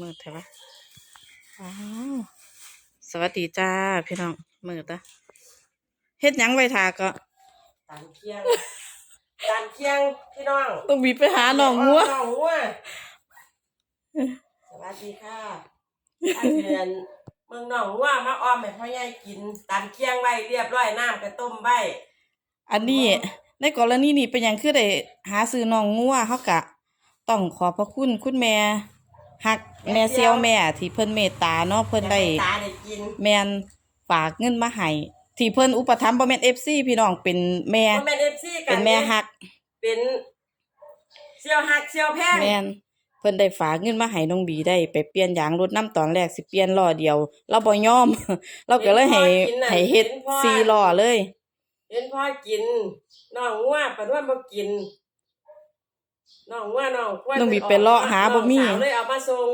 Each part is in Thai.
มืดใช่ปะว้าวสวัสดีจ้าพี่น้องมืดอะเฮ็ดหยังไว้ทาก็ตานเคียงตานเคียงพี่น้องต้องบีบไปหาหนองงัวน้องงัวสวัสดีค่ะอันเดือนเมืองหนองงัวมาอ้อมให้พ่อใหญ่กินตานเคียงไว้เรียบร้อยน้ำกระต้มไว้อันนี้ในกรณีนี้เป็นหยังคือได้หาซื้อน้องงัวเฮากะต้องขอบพระคุณคุณแม่ ฮักแม่เซียวแม่ที่เพิ่นเมตตาเนาะเพิ่นได้ตาได้กินแม่นฝากเงินมาให้ที่เพิ่นอุปถัมภ์บ่แม่น FC พี่น้องเป็นแม่พ่อแม่เอฟซีกัเป็นแม่ฮัก เป็นเซียวหักเซียวแพงแม่นเพิ่นได้ฝากเงินมาให้น้องบีได้ไปเปลี่ยนยางรถน้ำตอนแรกสิเปลี่ยนล้อเดียว เราบ่ยอม เราก็เลยให้ให้เฮ็ดสี่ล้อเลยเห็นพ่อกินน้องงัวปะนวนบ่กิน น้องงัวน้องควายน้องบีไปเลาะหาบ่มี น้องสาวเลยเอามาส่ง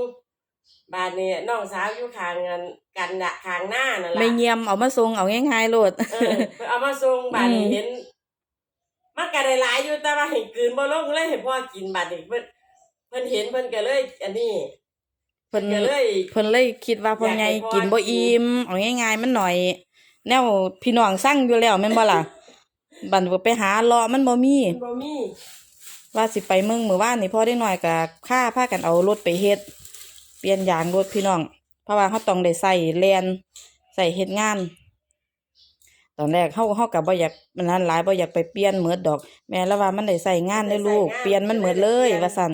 บาดนี้น้องสาวอยู่ข้างกันกันน่ะข้างหน้านั่นล่ะ ไม่เยี่ยมเอามาส่งเอาง่ายๆโลด เออเพิ่นเอามาส่งบาดนี้อืม เห็นมันก็ได้หลายอยู่แต่ว่าเห็นกลืนบ่ลงเลยเห็นพ่อกินบาดนี้เพิ่นเพิ่นเห็นเพิ่นก็เลย อันนี้เพิ่นก็เลย เพิ่นเลยคิดว่าพ่อใหญ่กินบ่อิ่มเอาง่ายๆมันหน่อย แนวพี่น้องสั่งอยู่แล้วแม่นบ่ล่ะ บัดว่าไปหาเลาะมันบ่มีบ่มี ว่าสิไปเมืองมื้อวานนี่พอได้หน่อยก็ค่าพากันเอารถไปเฮ็ด เปลี่ยนยางรถพี่น้อง เพราะว่าเขาต้องได้ใส่แลนใส่เฮ็ดงาน ตอนแรกเฮาเฮาก็บ่อยากมันนั้นหลายบ่อยากไปเปลี่ยนเหมือดดอก แม่แล้วว่ามันได้ใส่งานได้ลูก เปลี่ยนมันเหมือดเลยว่าซั่น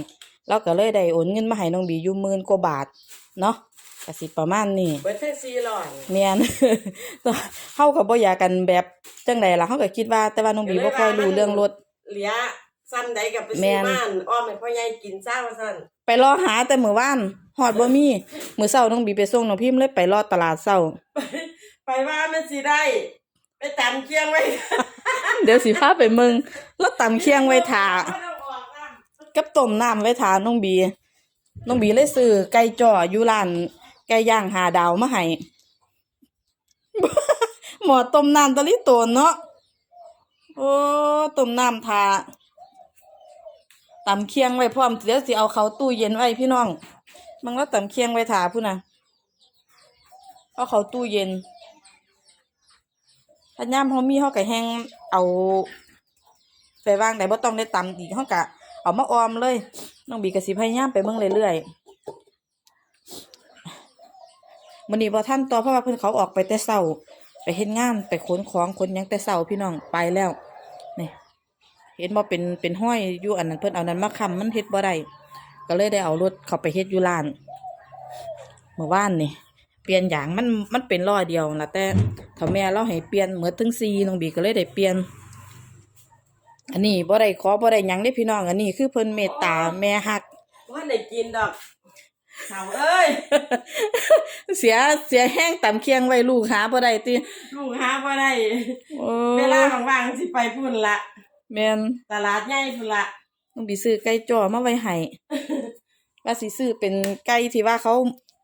เราก็เลยได้โอนเงินมาให้น้องบีอยู่หมื่นกว่าบาทเนาะก็สิประมาณนี้เบิดทั้ง400แม่นเฮาก็บ่อยากกันแบบจังไดล่ะเฮาก็คิดว่าแต่ว่าน้องบีบ่ค่อยรู้เรื่องรถเหลีย ซ้ำใดกับไปแม่ซื้อนบ้านอ้อมให้พ่อใหญ่กินซ่าว่าซั่นไปรอหาแต่มื้อวานฮอดบ่มีมื้อเช้าน้องบีไปส่งน้องพิมพ์เลยไปรอตลาดเช้า ไปว่ามันสิได้ ไปตำเคียงไว้ เดี๋ยวสิพาไปเมืองแล้วตำเคียงไว้ทาไม่ต้องออกน้ำกับต้มน้ำไว้ทาน้องบี น้องบีเลยซื้อไก่จ่ออยู่ร้านไก่ย่างหาดาวมาให้หมอต้มน้ำตะลิโตนเนาะโอ้ต้มน้ำทา ตำเคียงไว้พร้อมเดี๋ยวสิเอาเขาตู้เย็นไว้พี่น้องมันก็ตำเคียงไว้ทาพุ่นนะเอาเขาตู้เย็นถ้ายามเขามีเขาก็แห้งเอาใส่วางได้บ่ต้องได้ตำอีกเขาก็เอามาออมเลยน้องบีก็สิพยายามไปเบิ่งเรื่อยๆมื้อนี้บ่ทันต่อเพราะว่าเพิ่อนเขาออกไปแต่เช้าไปเฮ็ดงานไปขนของขนยังแต่เช้าพี่น้องไปแล้ว เห็นบ่เป็นเป็นห้อยอยู่อันนั้นเพิ่นเอานั้นมาค้ำมันเฮ็ดบ่ได้ก็เลยได้เอารถเข้าไปเฮ็ดอยู่ร้านเมื่อวานนี่เปลี่ยนยางมันมันเป็นล้อเดียวนั่นล่ะแต่ถ้าแม่เราให้เปลี่ยนเหมือนถึง4น้องบีก็เลยได้เปลี่ยน อันนี้บ่ได้ขอบ่ได้หยังเด้พี่น้องอันนี้คือเพิ่นเมตตาแม่ฮักว่าได้กินดอกเฒ่าเอ้ย เสียเสียแห้งตำเคียงไว้ลูกหาบ่ได้ติลูกหาบ่ได้ โอ้ เวลาว่างๆสิไปพุ่นละ แม่นตลาดใหญ่พุ่นละต้องบีซื้อไก่จ่อมาไว้ให้ว่าสิซื้อเป็นไก่ที่ว่าเขา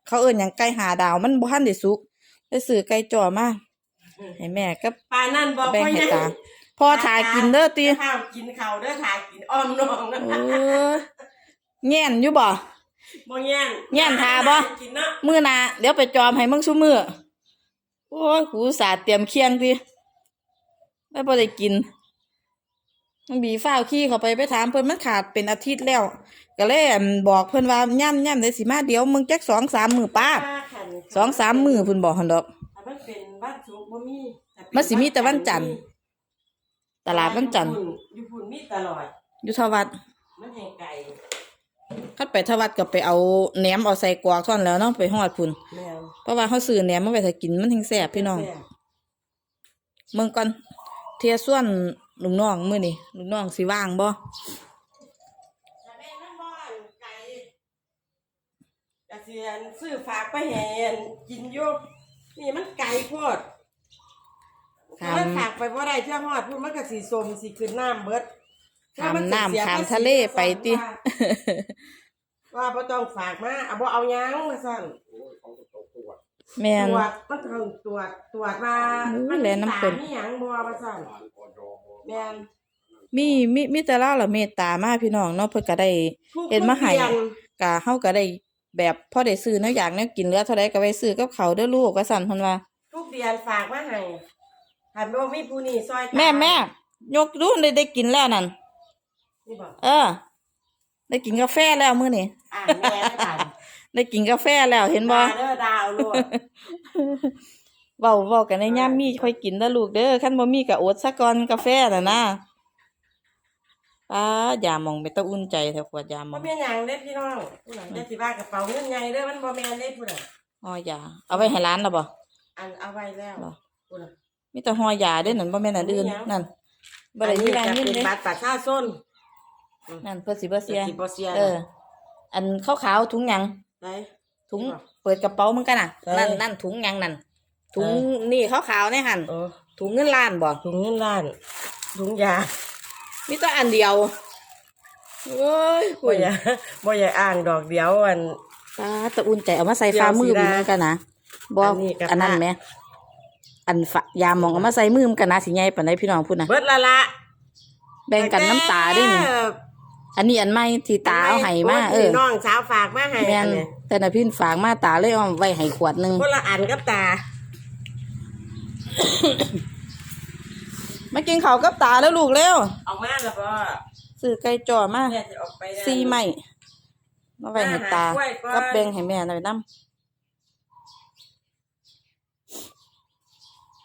เขาเอิ้นหยังไก่หาดาวมันบ่ทันได้สุกได้ซื้อไก่จ่อมาให้แม่กับปานนั่นบอกแบ่งพ่อให้ใหญ่ตาพ่อทากินเด้อติข้าวกินข้าวเด้อทากินอ้อมน้องนะโอ้ยแง่นอยู่บ่บ่แย่งแย่งทาบ่กินเนาะมื้อหน้าเดี๋ยวไปจอมให้มึงซุมื้อโอ้ยกูอุตสาห์เตรียมเคียงติไม่บ่ได้กินต้อง บีฟ้าวขี้เข้าไปไปถามเพิ่นมันขาดเป็นอาทิตย์แล้ว ก็เลยอั่นบอกเพิ่นว่าย่ำย่ำได้สิมาเดี๋ยวมึงจักสองสามมื้อป้าขันสองสามมื้อเพิ่นบอกหั่นดอกถ้ามันเป็นบ้านสุกบ่มีแต่เป็มันสิมีแต่วันจันทร์ ตลาดวันจันทร์อยู่พุ่นมีตลอด อยู่ทวัดมันแห่งไก่คัดไปทวัดก็ไปเอาแหนมเอาใส่กวากท่อนแล้วเนาะไปฮอดพุ่นแมวเพราะว่าเขาซื้อแหนมมาไว้ถ้ากินมันถึงแซ่บพี่น้อง แซ่บ เมืองก่อนเทียส่วน ลุงน้องมื้อนี่ลุงน้องสิว่างบ่ถ้าแม่นมันบ่อันไก่กะเสียนซื้อฝากไปแห่นกินอยู่นี่มันไก่โพดข้ามมันฝากไปบ่ได้เที่ยฮอดพุ่นมันก็สิสมสิขึ้นน้ำเบิดข้ามน้ำข้ามทะเลไปติว่าบ่ต้องฝากมาเอาบ่เอาหยังว่าซั่นแม่นตรวจมันต้องตรวจตรวจว่าอู้มันแลมีน้ำสารข้นมีหยังบ่ว่าซั่น แม่นมีมีมีแต่ลาวละเมตตามาพี่น้องเนาะเพิ่นก็ได้ทุกเฮ็ดมาให้ทุกดือนก็เฮาก็ได้แบบพอได้ซื้อเนาะอยากเนี่ยกินเหลือเท่าใดก็ไปซื้อกับเขาวเด้อลูกว่าสั่นเพิ่นว่า ทุกเดือนฝากมาให้หันว่ามีผู้นี่ซอยตายแม่แม่ยกดูได้ได้กินแล้วนั่น นี่บอกเออ ได้กินกาแฟแล้วมื้อนี้อ่านแม่ได้ผ่านได้กินกาแฟแล้วเห็นบ่ดาเด้อดาวลูก เว้าเว้ากันในยามมีค่อยกินเด้อลูกเด้อคันบ่มีก็อดซะก่อนกาแฟน่ะนะป้ายามองไปตะอุ่นใจแท้ขวดยามบ่องแม่นหยังเด้อพี่น้องผู้นั้นจะสิว่ากระเป๋าเงินใหญ่เด้อมันบ่แม่นเด้ผู้นั้นห่อยา เอาไว้ให้ร้านแล้วบ่ อันเอาไว้แล้วเหรอผู้นั้นมีแต่ห่อยาเด้นั่นบ่แม่นอันอื่นมีหยังนั่นบ่ได้มีรายอัเงินจะเป็นเด้บัตรประชาชนนั่นเพิ่นสิบ่เสีย สิบ่เสียเออ อันขาวๆถุงหยังได้ถุงนี่บ่เปิดกระเป๋ามันกันน่ะเออนั่นนั่นถุงหยังนั่น ถุงเออนี่ขาวๆในหั่นโอ้ถุงเงินล้านบ่ถุงเงินล้าน ถุงยามีแต่อันเดียวโอ้ยบ่อย่าบ่อย่าอ้างดอกเดียวอันตาตะอุ่นใจเอามาใส่ฝ่ามือเดี๋ยวสิมันนะกันนะบ่อันนี้กับอันนั้นผ้าแหมอันฝะยามองเอามาใส่มือมันกันนะสิใหญ่ปานใดพี่น้องพูดนะเบิดละละแบ่งกันน้ำตาเด้วยนี่เอออันนี้อันใหม่ที่ตาเอาให้มาเออโยพี่น้องสาวฝากมาให้แม่อันนนี้แต่น่ะพี่ฝากมาตาเลยเอาไว้ให้ขวดหนึงคนละอันกับตา มากินข้าวกับตาแล้วลูกเร็วออกมาแล้วพ่อซื้อไก่จ่อมาแม่จะออกไปแล้วซีใหม่มาไว้ให้ตามาหากล้วยก่อนกับแบ่งให้แม่หน่อยนำ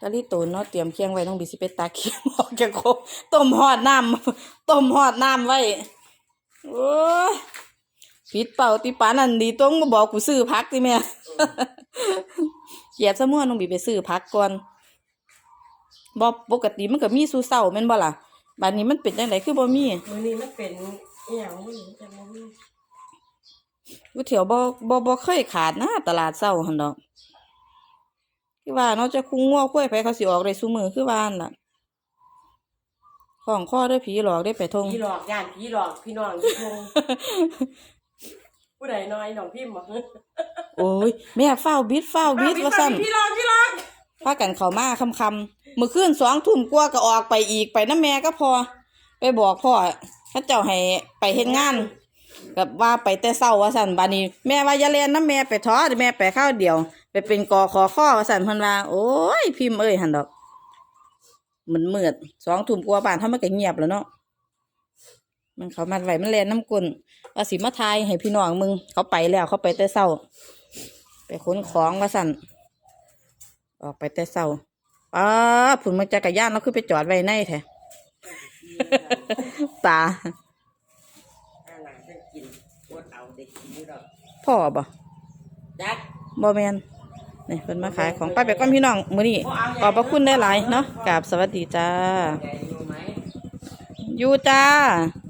กะลิโตนเนาะเตรียมเคียงไว้น้องบิสิไปตาเคียงออกจากโคกต้มฮอดน้ำต้มฮอดน้ำไว้โอ้ยผิดเป่าติปานนั่นดีตรงมาบอกกูซื้อพักติแม่เกียดซะมั่วน้องบิไปซื้อพักก่อน บ่ปกติมันก็มีสู่เช้าแม่นบ่ล่ะบัดนี้มันเป็นจังไดคือบ่มีมื้อนี้มันเป็นอีหยังบ่รู้จักบ่รู้ก๋วยเตี๋ยวบ่บ่บ่เคยขาดนะตลาดเช้าหั่นดอกคือว่าเนาะจะคุงงัวคุ้ยไปเขาสิออกได้ซุมื้อคือว่านั่นล่ะของข้อเด้อผีหลอกได้ไปทงผีหลอกย่านผีหลอกพี่น้องอยู่ทงผู้ใดน้อยน้องพิมพ์บ่โอ้ยแม่เฝ้าวบิดเฝ้าวบิดว่าซั่นพี่หลอกพี่หลอก พากันเข้ามาค่ำมื้อคืน2ทุ่มกว่าก็ออกไปอีกไปน้ำแม่ก็พอ ไปบอกพ่อเขาเจ้าให้ไปเฮ็ดงานกับว่าไปแต่เช้าว่าซั่นบัดนี้แม่ว่าอย่าเรียนนำแม่ไปท้อดแม่ไปข้าวเดียว ไปเป็นกอขอข้อว่าซั่นพิ่นว่าโอ้ยพิมพ์เอ้ยหันดอกมันเมือดสองทุ่มกว่าบ้านถ้ามันก็เงียบแล้วเนาะมันเขามัดไว้มันแลนน้ำกลนว่าสิมาทายให้พี่น้องมึงเขาไปแล้วเขาไปแต่เช้า ไปขนของว่าสั่น ออกไปแต่เช้าอ้าผุนมันจักรยานเราคือไปจอดไว้ในแท้ตาอาหลานจะกินอดเอาได้กินอยู่ดอกพ่อบ่จักบ่แมนนี่เพิ่นมาขายของไปไปก่อนพี่น้องมื้อนี้ขอบพระคุณได้หลายๆเนาะกราบสวัสดีจ้าใหญ่อยู่ไหมอยู่จ้าอ